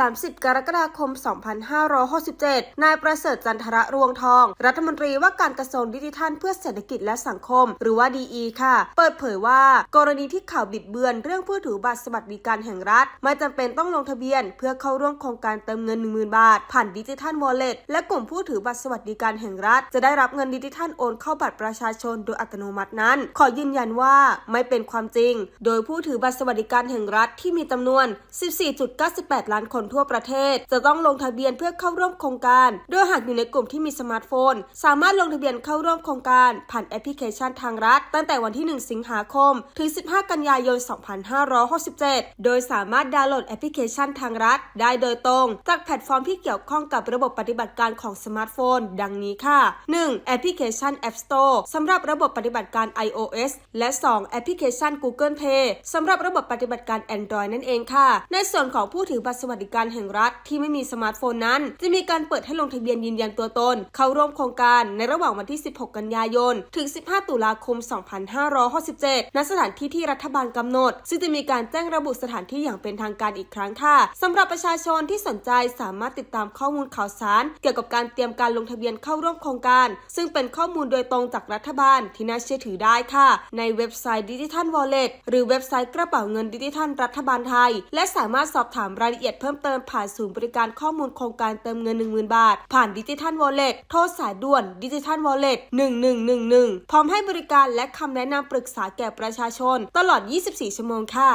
30 กรกฎาคม 2567 นายประเสริฐจันทระรวงทอง รัฐมนตรีว่าการกระทรวงดิจิทัลเพื่อเศรษฐกิจและสังคม หรือว่า DE ค่ะ เปิดเผยว่า กรณีที่ข่าวบิดเบือน เรื่องผู้ถือบัตรสวัสดิการแห่งรัฐ ไม่จำเป็นต้องลงทะเบียน เพื่อเข้าร่วมโครงการเติมเงิน 10,000 บาท ผ่านดิจิทัลวอลเล็ตและกลุ่มผู้ถือบัตรสวัสดิการแห่งรัฐ จะได้รับเงินดิจิทัลโอนเข้าบัตรประชาชนโดยอัตโนมัตินั้น ขอยืนยันว่าไม่เป็นความจริง โดยผู้ถือบัตรสวัสดิการแห่งรัฐที่มีจำนวน 14.98 ล้านคนคนทั่วประเทศ จะต้องลงทะเบียนเพื่อเข้าร่วมโครงการ โดยหากอยู่ในกลุ่มที่มีสมาร์ทโฟน สามารถลงทะเบียนเข้าร่วมโครงการ ผ่านแอปพลิเคชันทางรัฐ ตั้งแต่วันที่ 1 สิงหาคม ถึง 15 กันยายน 2567 โดยสามารถดาวน์โหลดแอปพลิเคชันทางรัฐ ได้โดยตรง จากแพลตฟอร์มที่เกี่ยวข้องกับระบบปฏิบัติการของสมาร์ทโฟน ดังนี้ค่ะ 1. แอปพลิเคชัน App Store สำหรับระบบปฏิบัติการ iOS และ 2. แอปพลิเคชัน Google Play สำหรับระบบปฏิบัติการ Android นั่นเองค่ะ ในส่วนของผู้ถือบัตรสวัสดิการแห่งรัฐที่ไม่มีสมาร์ทโฟนนั้น จะมีการเปิดให้ลงทะเบียนยืนยันตัวตน เข้าร่วมโครงการในระหว่างวันที่ 16 กันยายน ถึง 15 ตุลาคม 2567ณสถานที่ที่รัฐบาลกำหนด ซึ่งจะมีการแจ้งระบุสถานที่อย่างเป็นทางการอีกครั้งค่ะสำหรับประชาชนที่สนใจสามารถติดตามข้อมูลข่าวสาร เกี่ยวกับการเตรียมการลงทะเบียนเข้าร่วมโครงการ ซึ่งเป็นข้อมูลโดยตรงจากรัฐบาลที่น่าเชื่อถือได้ค่ะ ในเว็บไซต์ดิจิทัลวอลเล็ตหรือเว็บไซต์กระเป๋าเงินดิจิทัลรัฐบาลไทย และสามารถสอบถามรายละเอียดเพิ่มเติมผ่านศูนย์บริการข้อมูลโครงการเติมเงิน 10,000 บาท ผ่านดิจิทัลวอลเล็ตโทรสายด่วนดิจิทัลวอลเล็ต1111 พร้อมให้บริการและคำแนะนำปรึกษาแก่ประชาชน ตลอด 24 ชั่วโมงค่ะ